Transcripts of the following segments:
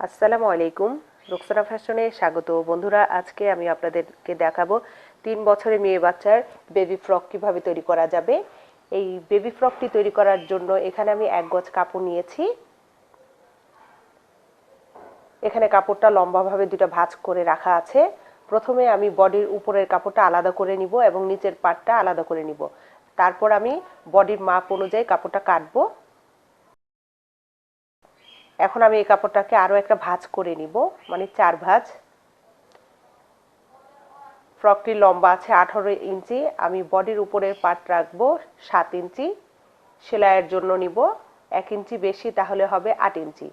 আসসালামু আলাইকুম। রুকসানা ফ্যাশনে স্বাগত। বন্ধুরা, আজকে আমি আপনাদেরকে দেখাবো তিন বছরের মেয়ে বাচ্চার বেবি ফ্রক কীভাবে তৈরি করা যাবে। এই বেবি ফ্রকটি তৈরি করার জন্য এখানে আমি এক গজ কাপড় নিয়েছি। এখানে কাপড়টা লম্বাভাবে দুটো ভাঁজ করে রাখা আছে। প্রথমে আমি বডির উপরের কাপড়টা আলাদা করে নিব এবং নিচের পাটটা আলাদা করে নিব। তারপর আমি বডির মাপ অনুযায়ী কাপড়টা কাটবো। এখন আমি এই কাপড়টাকে আরও একটা ভাঁজ করে নিব মানে চার ভাঁজ। ফ্রকটি লম্বা আছে আঠারো ইঞ্চি, আমি বডির উপরের পাট রাখব সাত ইঞ্চি, সেলাইয়ের জন্য নিব এক ইঞ্চি বেশি, তাহলে হবে আট ইঞ্চি।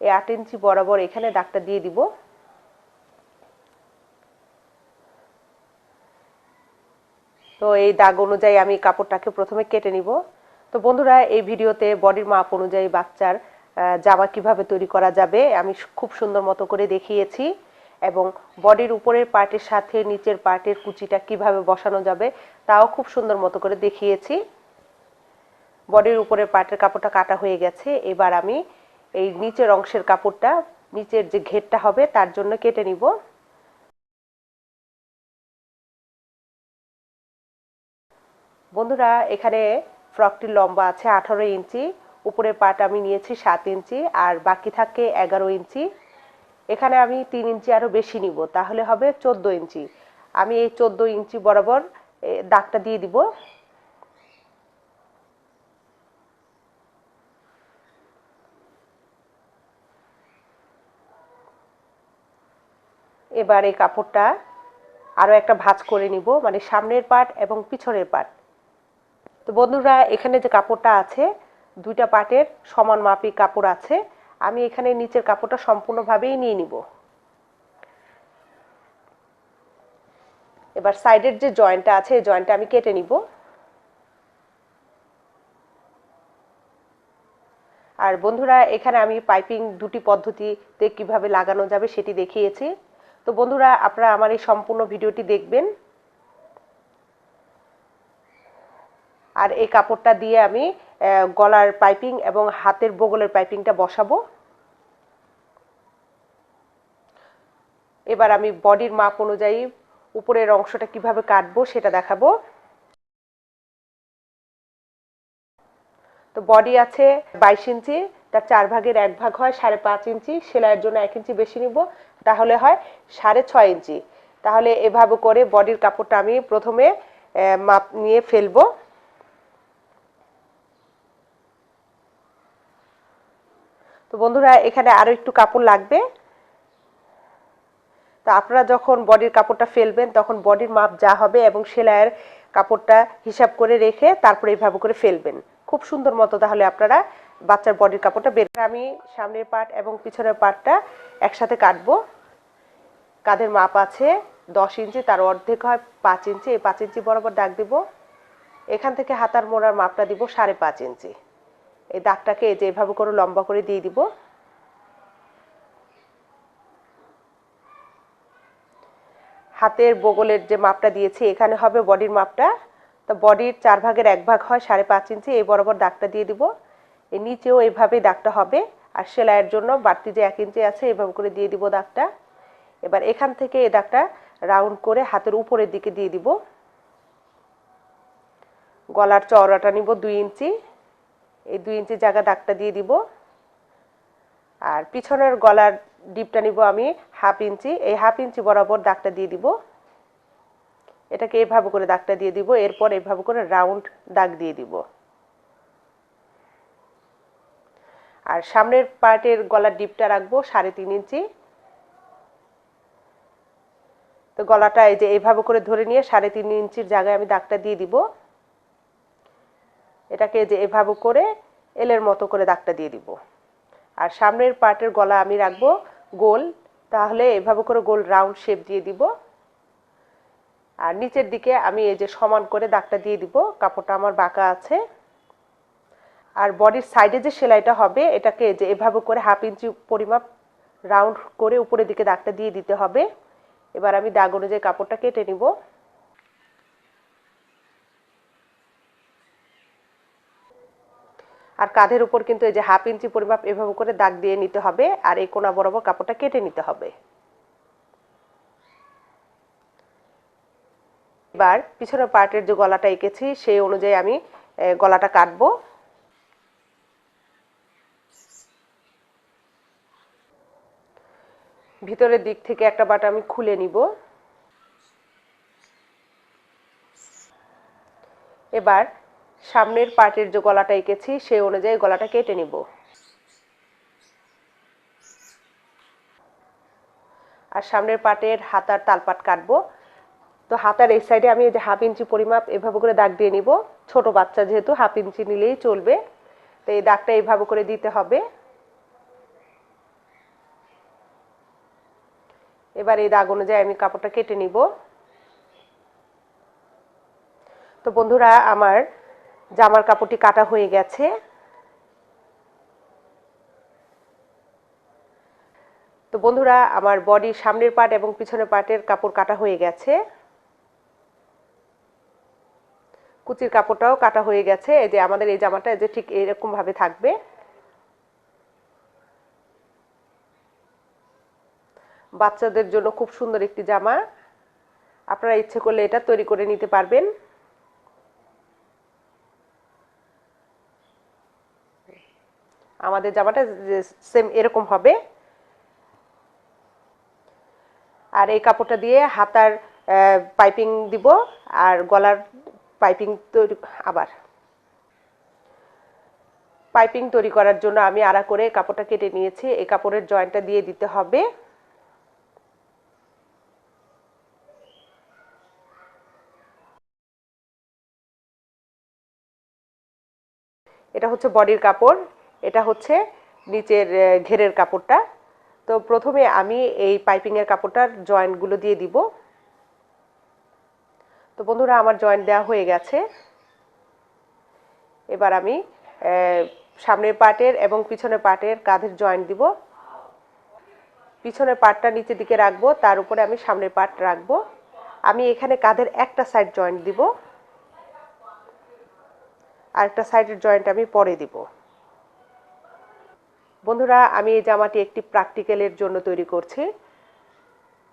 এই আট ইঞ্চি বরাবর এখানে দাগটা দিয়ে দিব। তো এই দাগ অনুযায়ী আমি কাপড়টাকে প্রথমে কেটে নিব। তো বন্ধুরা, এই ভিডিওতে বডির মাপ অনুযায়ী বাচ্চার জামা কীভাবে তৈরি করা যাবে, আমি খুব সুন্দর মতো করে দেখিয়েছি। এবং বডির উপরের পার্টের সাথে নিচের পার্টের কুচিটা কীভাবে বসানো যাবে, তাও খুব সুন্দর মতো করে দেখিয়েছি। বডির উপরের পার্টের কাপড়টা কাটা হয়ে গেছে, এবার আমি এই নিচের অংশের কাপড়টা, নিচের যে ঘেরটা হবে, তার জন্য কেটে নিব। বন্ধুরা, এখানে ফ্রকটির লম্বা আছে আঠারো ইঞ্চি। উপরের পাট আমি নিয়েছি সাত ইঞ্চি, আর বাকি থাকে এগারো ইঞ্চি। এখানে আমি তিন ইঞ্চি আরও বেশি নিব, তাহলে হবে চোদ্দ ইঞ্চি। আমি এই চোদ্দ ইঞ্চি বরাবর দাগটা দিয়ে দিব। এবার এই কাপড়টা আরও একটা ভাঁজ করে নিব মানে সামনের পাট এবং পিছনের পাট। তো বন্ধুরা, এখানে যে কাপড়টা আছে দুইটা পাটের সমান মাপি কাপড় আছে। আমি এখানে নিচের কাপড়টা সম্পূর্ণভাবেই নিয়ে নিব। এবার সাইডের যে জয়েন্টটা আছে, এই জয়েন্টটা আমি কেটে নিব। আর বন্ধুরা, এখানে আমি পাইপিং দুটি পদ্ধতিতে কীভাবে লাগানো যাবে সেটি দেখিয়েছি। তো বন্ধুরা, আপনারা আমার এই সম্পূর্ণ ভিডিওটি দেখবেন। আর এই কাপড়টা দিয়ে আমি গলার পাইপিং এবং হাতের বগলের পাইপিংটা বসাবো। এবার আমি বডির মাপ অনুযায়ী উপরের অংশটা কীভাবে কাটবো সেটা দেখাবো। তো বডি আছে বাইশ ইঞ্চি তার চার ভাগের এক ভাগ হয় সাড়ে পাঁচ ইঞ্চি সেলাইয়ের জন্য এক ইঞ্চি বেশি নিব, তাহলে হয় সাড়ে ছয় ইঞ্চি তাহলে এভাবে করে বডির কাপড়টা আমি প্রথমে মাপ নিয়ে ফেলব। তো বন্ধুরা, এখানে আরও একটু কাপড় লাগবে। তো আপনারা যখন বডির কাপড়টা ফেলবেন, তখন বডির মাপ যা হবে এবং সেলাইয়ের কাপড়টা হিসাব করে রেখে তারপরে এইভাবে করে ফেলবেন। খুব সুন্দর মতো তাহলে আপনারা বাচ্চার বডির কাপড়টা বের আমি সামনের পার্ট এবং পিছনের পার্টটা একসাথে কাটবো। কাঁধের মাপ আছে দশ ইঞ্চি, তার অর্ধেক হয় পাঁচ ইঞ্চি। এই পাঁচ ইঞ্চি বরাবর দাগ দিব। এখান থেকে হাতার মোড়ার মাপটা দিব সাড়ে পাঁচ ইঞ্চি। এই দাগটাকে এই যে এভাবে করে লম্বা করে দিয়ে দিব। হাতের বগলের যে মাপটা দিয়েছি, এখানে হবে বডির মাপটা। তো বডির চার ভাগের এক ভাগ হয় সাড়ে পাঁচ ইঞ্চি, এই বরাবর দাগটা দিয়ে দিব। এই নিচেও এইভাবেই দাগটা হবে আর সেলাইয়ের জন্য বাড়তি যে এক ইঞ্চি আছে, এভাবে করে দিয়ে দিব দাগটা। এবার এখান থেকে এই দাগটা রাউন্ড করে হাতের উপরের দিকে দিয়ে দিব। গলার চওড়াটা নিব দুই ইঞ্চি। এই দুই ইঞ্চি জায়গা দাগটা দিয়ে দিব। আর পিছনের গলার ডিপটা নিব আমি হাফ ইঞ্চি। এই হাফ ইঞ্চি বরাবর দাগটা দিয়ে দিব। এটাকে এভাবে করে দাগটা দিয়ে দিব। এরপর এভাবে করে রাউন্ড দাগ দিয়ে দিব। আর সামনের পার্টের গলার ডিপটা রাখব সাড়ে তিন ইঞ্চি। তো গলাটা এই যে এভাবে করে ধরে নিয়ে সাড়ে তিন ইঞ্চির জায়গায় আমি দাগটা দিয়ে দিব। এটাকে যে এভাবে করে এলের মতো করে দাগটা দিয়ে দিব। আর সামনের পার্টের গলা আমি রাখব গোল, তাহলে এভাবে করে গোল রাউন্ড শেপ দিয়ে দিব। আর নিচের দিকে আমি এই যে সমান করে দাগটা দিয়ে দিব, কাপড়টা আমার বাঁকা আছে। আর বডির সাইডে যে সেলাইটা হবে, এটাকে যে এভাবে করে হাফ ইঞ্চি পরিমাপ রাউন্ড করে উপরের দিকে দাগটা দিয়ে দিতে হবে। এবার আমি দাগ অনুযায়ী কাপড়টা কেটে নিব। আর কাঁধের উপর কিন্তু এই যে হাফ ইঞ্চি পরিমাপ এভাবে করে দাগ দিয়ে নিতে হবে, আর এই কোনা বরাবর কাপড়টা কেটে নিতে হবে। এবার পিছনের পার্টের যে গলাটা এঁকেছি, সেই অনুযায়ী আমি গলাটা কাটবো। ভিতরের দিক থেকে একটা বাটা আমি খুলে নিব। এবার সামনের পার্টের যে গলাটা এঁকেছি, সেই অনুযায়ী গলাটা কেটে নিব। আর সামনের পার্টের হাতার তালপাট কাটবো। তো হাতার এই সাইডে আমি যে হাফ ইঞ্চি পরিমাপ এভাবে করে দাগ দিয়ে নিব। ছোট বাচ্চা যেহেতু হাফ ইঞ্চি নিলেই চলবে। তো এই দাগটা এইভাবে করে দিতে হবে। এবার এই দাগ অনুযায়ী আমি কাপড়টা কেটে নিব। তো বন্ধুরা, আমার জামার কাপড়টি কাটা হয়ে গেছে। তো বন্ধুরা, আমার বডি সামনের পার্ট এবং পিছনের পার্টের কাপড় কাটা হয়ে গেছে। কুচির কাপড়টাও কাটা হয়ে গেছে। এই যে আমাদের এই জামাটা যে ঠিক এরকম ভাবে থাকবে। বাচ্চাদের জন্য খুব সুন্দর একটি জামা। আপনারা ইচ্ছে করলে এটা তৈরি করে নিতে পারবেন। আমাদের জামাটা সেম এরকম হবে। আর এই কাপড়টা দিয়ে হাতার পাইপিং দিব আর গলার পাইপিং তৈরি, আবার। পাইপিং তৈরি করার জন্য আমি আড়া করে কাপড়টা কেটে নিয়েছি। এই কাপড়ের জয়েন্টটা দিয়ে দিতে হবে। এটা হচ্ছে বডির কাপড়। এটা হচ্ছে নিচের ঘেরের কাপড়টা। তো প্রথমে আমি এই পাইপিংয়ের কাপড়টার জয়েন্টগুলো দিয়ে দিব। তো বন্ধুরা, আমার জয়েন্ট দেওয়া হয়ে গেছে। এবার আমি সামনের পার্টের এবং পিছনের পার্টের কাঁধের জয়েন্ট দিব। পিছনের পার্টটা নিচের দিকে রাখব, তার উপরে আমি সামনের পার্ট রাখব। আমি এখানে কাঁধের একটা সাইড জয়েন্ট দিব। আরেকটা সাইডের জয়েন্ট আমি পরে দিব। বন্ধুরা, আমি এই জামাটি একটি প্র্যাকটিক্যালের জন্য তৈরি করছি।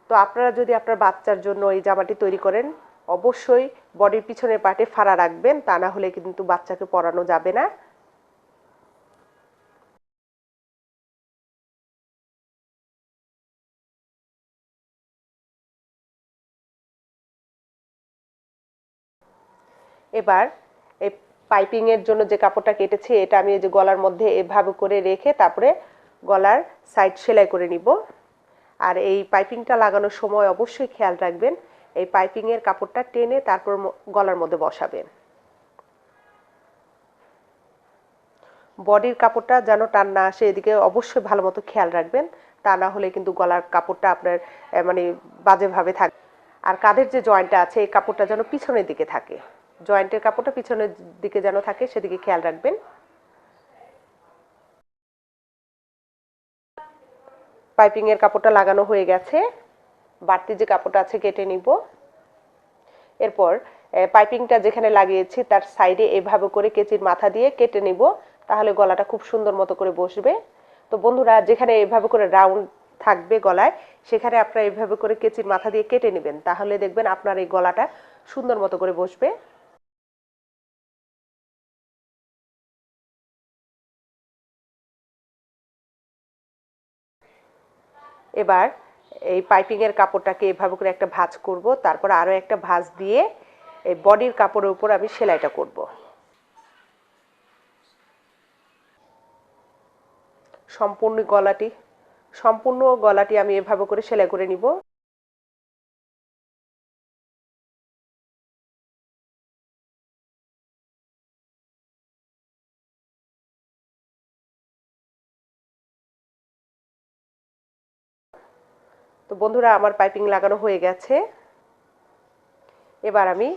তো আপনারা যদি আপনার বাচ্চার জন্য এই জামাটি তৈরি করেন, অবশ্যই বডির পিছনের পাটে ফাড়া রাখবেন, তা না হলে কিন্তু বাচ্চাকে পরানো যাবে না। এবার এই পাইপিংয়ের জন্য যে কাপড়টা কেটেছি, এটা আমি এই যে গলার মধ্যে এভাবে করে রেখে তারপরে গলার সাইড সেলাই করে নিব। আর এই পাইপিংটা লাগানোর সময় অবশ্যই খেয়াল রাখবেন, এই পাইপিংয়ের কাপড়টা টেনে তারপর গলার মধ্যে বসাবেন। বডির কাপড়টা যেন টান না আসে, এদিকে অবশ্যই ভালো মতো খেয়াল রাখবেন, তা না হলে কিন্তু গলার কাপড়টা আপনার মানে বাজেভাবে থাকবে আর কাঁধের যে জয়েন্টটা আছে, এই কাপড়টা যেন পিছনের দিকে থাকে। জয়েন্টের কাপড়টা পিছনের দিকে যেন থাকে, সেদিকে খেয়াল রাখবেন। পাইপিংয়ের কাপড়টা লাগানো হয়ে গেছে। বাড়তি যে কাপড়টা আছে, কেটে নিব। এরপর পাইপিংটা যেখানে লাগিয়েছি, তার সাইডে এভাবে করে কেচির মাথা দিয়ে কেটে নিব। তাহলে গলাটা খুব সুন্দর মতো করে বসবে। তো বন্ধুরা, যেখানে এভাবে করে রাউন্ড থাকবে গলায়, সেখানে আপনারা এভাবে করে কেচির মাথা দিয়ে কেটে নেবেন। তাহলে দেখবেন আপনার এই গলাটা সুন্দর মতো করে বসবে। এবার এই পাইপিংয়ের কাপড়টাকে এভাবে করে একটা ভাঁজ করব, তারপর আরও একটা ভাঁজ দিয়ে এই বডির কাপড়ের উপর আমি সেলাইটা করব। সম্পূর্ণ গলাটি সম্পূর্ণ গলাটি আমি এভাবে করে সেলাই করে নিব। তো বন্ধুরা, আমার পাইপিং লাগানো হয়ে গেছে। এবার আমি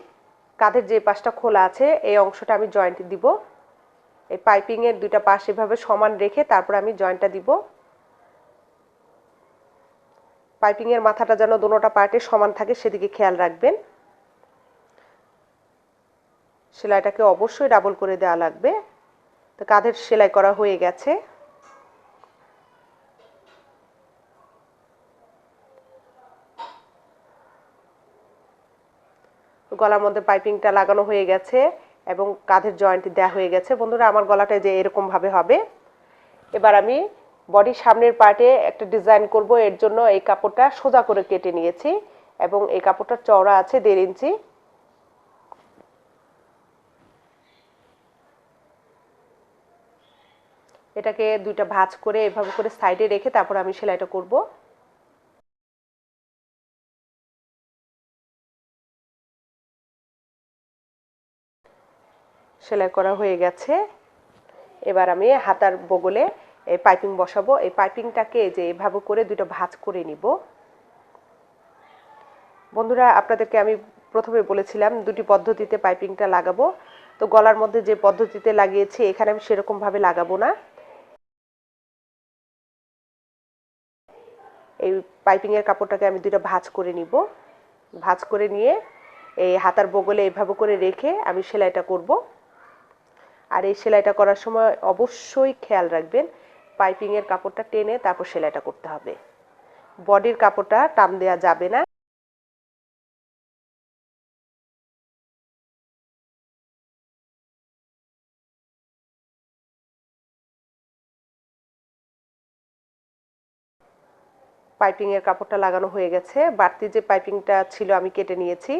কাঁধের যে পাশটা খোলা আছে, এই অংশটা আমি জয়েন্ট দিব। এই পাইপিংয়ের দুইটা পাশ এভাবে সমান রেখে তারপর আমি জয়েন্টটা দিব। পাইপিংয়ের মাথাটা যেন দুটোটা পার্টে সমান থাকে, সেদিকে খেয়াল রাখবেন। সেলাইটাকে অবশ্যই ডাবল করে দেওয়া লাগবে। তো কাঁধের সেলাই করা হয়ে গেছে। গলার মধ্যে পাইপিংটা লাগানো হয়ে গেছে এবং কাঁধের জয়েন্ট দেওয়া হয়ে গেছে। বন্ধুরা, আমার গলাটা যে এরকম ভাবে হবে। এবার আমি বডির সামনের পার্টে একটা ডিজাইন করব। এর জন্য এই কাপড়টা সোজা করে কেটে নিয়েছি এবং এই কাপড়টার চওড়া আছে দেড় ইঞ্চি। এটাকে দুইটা ভাঁজ করে এভাবে করে সাইডে রেখে তারপর আমি সেলাইটা করব। সেলাই করা হয়ে গেছে। এবার আমি হাতার বগলে এই পাইপিং বসাবো। এই পাইপিংটাকে যে এভাবে করে দুটো ভাঁজ করে নিব। বন্ধুরা, আপনাদেরকে আমি প্রথমে বলেছিলাম দুটি পদ্ধতিতে পাইপিংটা লাগাবো। তো গলার মধ্যে যে পদ্ধতিতে লাগিয়েছি, এখানে আমি সেরকমভাবে লাগাবো না। এই পাইপিংয়ের কাপড়টাকে আমি দুটো ভাঁজ করে নিব। ভাঁজ করে নিয়ে এই হাতার বগলে এভাবে করে রেখে আমি সেলাইটা করব। আর এই সেলাইটা করার সময় অবশ্যই খেয়াল রাখবেন, পাইপিংয়ের কাপড়টা টেনে তারপর সেলাইটা করতে হবে। বডির কাপড়টা টান দেওয়া যাবে না। পাইপিংয়ের কাপড়টা লাগানো হয়ে গেছে। বাড়তি যে পাইপিংটা ছিল আমি কেটে নিয়েছি।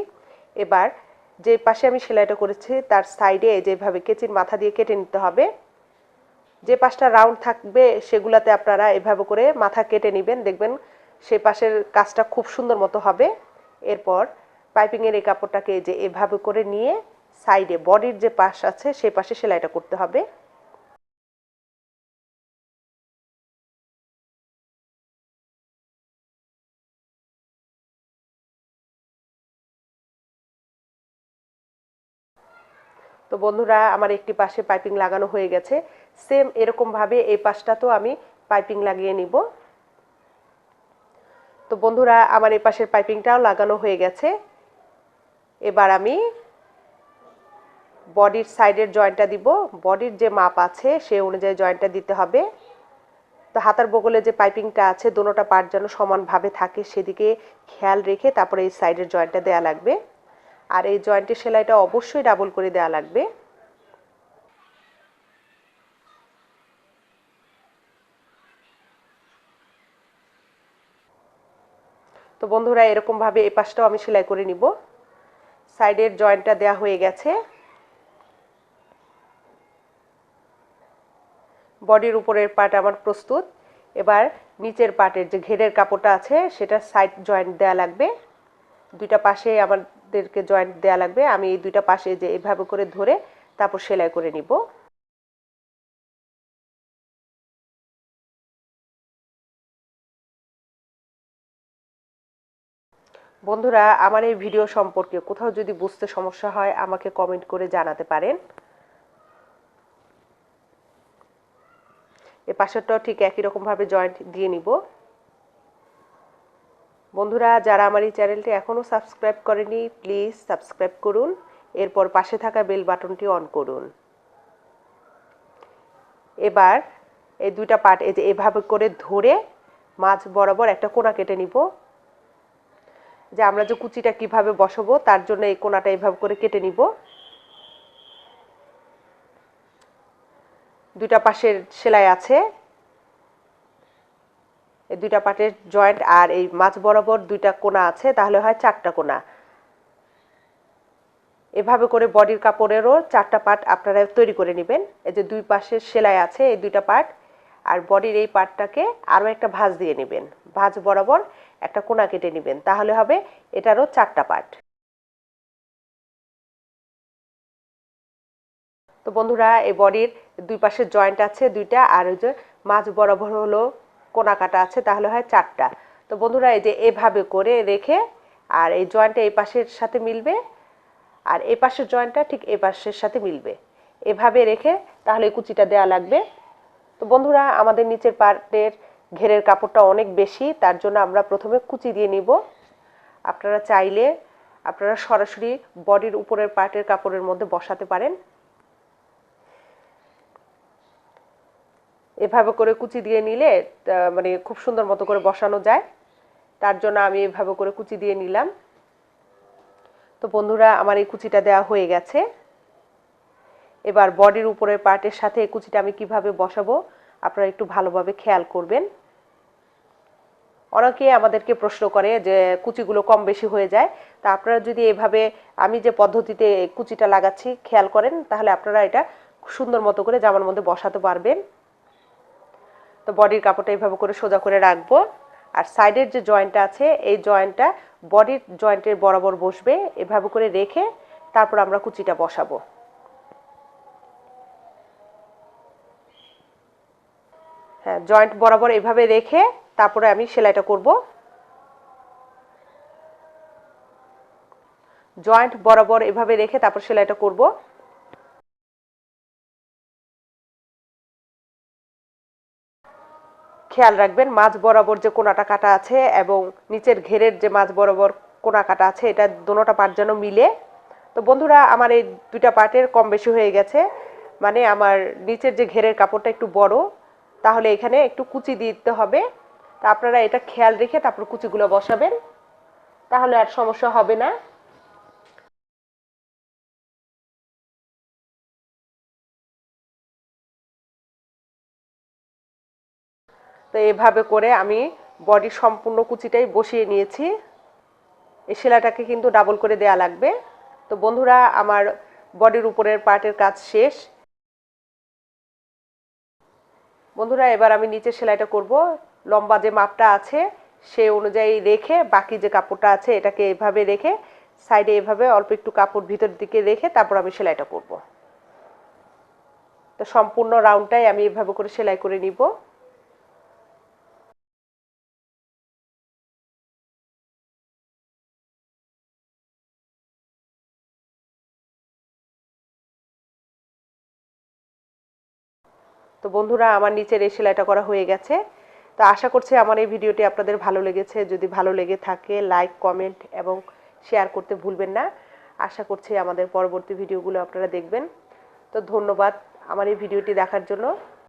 এবার যে পাশে আমি সেলাইটা করেছি, তার সাইডে যেভাবে কেচির মাথা দিয়ে কেটে নিতে হবে। যে পাশটা রাউন্ড থাকবে, সেগুলাতে আপনারা এভাবে করে মাথা কেটে নেবেন। দেখবেন সে পাশের কাজটা খুব সুন্দর মতো হবে। এরপর পাইপিংয়ের এই কাপড়টাকে যে এভাবে করে নিয়ে সাইডে বডির যে পাশ আছে, সে পাশে সেলাইটা করতে হবে। তো বন্ধুরা, আমার একটি পাশে পাইপিং লাগানো হয়ে গেছে। সেম এরকমভাবে এই পাশটা তো আমি পাইপিং লাগিয়ে নিব। তো বন্ধুরা, আমার এই পাশের পাইপিংটাও লাগানো হয়ে গেছে। এবার আমি বডির সাইডের জয়েন্টটা দিব। বডির যে মাপ আছে সে অনুযায়ী জয়েন্টটা দিতে হবে। তো হাতার বগলে যে পাইপিংটা আছে দোনোটা পার্ট যেন সমানভাবে থাকে, সেদিকে খেয়াল রেখে তারপরে এই সাইডের জয়েন্টটা দেওয়া লাগবে। আর এই জয়েন্টের সেলাইটা অবশ্যই ডাবল করে দেওয়া লাগবে। তো বন্ধুরা, এরকমভাবে এই পাশটাও আমি সেলাই করে নিব। সাইডের জয়েন্টটা দেয়া হয়ে গেছে। বডির উপরের পার্ট আমার প্রস্তুত। এবার নিচের পার্টের যে ঘেরের কাপড়টা আছে, সেটা সাইড জয়েন্ট দেয়া লাগবে। দুইটা পাশে আমাদেরকে জয়েন্ট দেয়া লাগবে। আমি এই দুইটা পাশে যে এভাবে করে ধরে তারপর সেলাই করে নিব। বন্ধুরা, আমার এই ভিডিও সম্পর্কে কোথাও যদি বুঝতে সমস্যা হয়, আমাকে কমেন্ট করে জানাতে পারেন। এ পাশেরটাও ঠিক একই রকমভাবে জয়েন্ট দিয়ে নিব। বন্ধুরা, যারা আমার এই চ্যানেলটি এখনও সাবস্ক্রাইব করেনি, প্লিজ সাবস্ক্রাইব করুন। এরপর পাশে থাকা বেল বাটনটি অন করুন। এবার এই দুইটা পার্ট এই যে এভাবে করে ধরে মাছ বরাবর একটা কোনা কেটে নিব। যে আমরা যে কুচিটা কীভাবে বসাবো, তার জন্য এই কোনাটা এভাবে করে কেটে নিব। দুইটা পাশের সেলাই আছে। এই দুইটা পাটের জয়েন্ট আর এই মাছ বরাবর দুইটা কোনা আছে, তাহলে হয় চারটা কোনা। এভাবে করে বডির কাপড়েরও চারটা পার্ট আপনারা তৈরি করে নেবেন। এই যে দুই পাশের সেলাই আছে এই দুইটা পার্ট আর বডির এই পার্টটাকে আরও একটা ভাঁজ দিয়ে নেবেন। ভাঁজ বরাবর একটা কোনা কেটে নেবেন, তাহলে হবে এটারও চারটা পার্ট তো বন্ধুরা, এই বডির দুই পাশে জয়েন্ট আছে দুইটা, আর ওই যে মাছ বরাবর হলো কোনা কাটা আছে, তাহলে হয় চারটা। তো বন্ধুরা, এই যে এভাবে করে রেখে আর এই জয়েন্টটা এই পাশের সাথে মিলবে আর এই পাশের জয়েন্টটা ঠিক এই পাশের সাথে মিলবে। এভাবে রেখে তাহলে কুচিটা দেয়া লাগবে। তো বন্ধুরা, আমাদের নিচের পার্টের ঘেরের কাপড়টা অনেক বেশি, তার জন্য আমরা প্রথমে কুচি দিয়ে নিব। আপনারা চাইলে আপনারা সরাসরি বডির উপরের পার্টের কাপড়ের মধ্যে বসাতে পারেন। এভাবে করে কুচি দিয়ে নিলে মানে খুব সুন্দর মতো করে বসানো যায়। তার জন্য আমি এভাবে করে কুচি দিয়ে নিলাম। তো বন্ধুরা, আমার এই কুচিটা দেওয়া হয়ে গেছে। এবার বডির উপরের পার্টের সাথে এই কুচিটা আমি কীভাবে বসাবো, আপনারা একটু ভালোভাবে খেয়াল করবেন। অনেকে আমাদেরকে প্রশ্ন করে যে কুচিগুলো কম বেশি হয়ে যায়। তা আপনারা যদি এভাবে, আমি যে পদ্ধতিতে কুচিটা লাগাচ্ছি, খেয়াল করেন, তাহলে আপনারা এটা সুন্দর মতো করে জামার মধ্যে বসাতে পারবেন। তো বডির কাপড়টা এইভাবে করে সোজা করে রাখব। আর সাইডের যে জয়েন্টটা আছে, এই জয়েন্টটা বডির জয়েন্টের বরাবর বসবে, এভাবে করে রেখে তারপর আমরা কুচিটা বসাবো। হ্যাঁ জয়েন্ট বরাবর এভাবে রেখে তারপরে আমি সেলাইটা করব। জয়েন্ট বরাবর এভাবে রেখে তারপর সেলাইটা করব। খেয়াল রাখবেন মাঝ বরাবর যে কোনাটা কাটা আছে এবং নিচের ঘেরের যে মাঝ বরাবর কোনা কাটা আছে, এটা দোনোটা পার্ট যেন মিলে। তো বন্ধুরা, আমার এই দুইটা পার্টের কম বেশি হয়ে গেছে। মানে আমার নিচের যে ঘেরের কাপড়টা একটু বড়, তাহলে এখানে একটু কুচি দিতে হবে। তা আপনারা এটা খেয়াল রেখে তারপর কুচিগুলো বসাবেন। তাহলে আর সমস্যা হবে না। তো এভাবে করে আমি বডির সম্পূর্ণ কুচিটাই বসিয়ে নিয়েছি। এই সেলাইটাকে কিন্তু ডাবল করে দেয়া লাগবে। তো বন্ধুরা, আমার বডির উপরের পার্টের কাজ শেষ। বন্ধুরা, এবার আমি নিচের সেলাইটা করব। লম্বা যে মাপটা আছে, সে অনুযায়ী রেখে বাকি যে কাপড়টা আছে, এটাকে এভাবে রেখে সাইডে এভাবে অল্প একটু কাপড় ভিতর দিকে রেখে তারপর আমি সেলাইটা করব। তো সম্পূর্ণ রাউন্ডটাই আমি এভাবে করে সেলাই করে নিব। তো বন্ধুরা, আমার নিচের এই সেলাইটা করা হয়ে গেছে। তো আশা করছি আমার এই ভিডিওটি আপনাদের ভালো লেগেছে। যদি ভালো লেগে থাকে লাইক কমেন্ট এবং শেয়ার করতে ভুলবেন না। আশা করছি আমাদের পরবর্তী ভিডিওগুলো আপনারা দেখবেন। তো ধন্যবাদ আমার এই ভিডিওটি দেখার জন্য।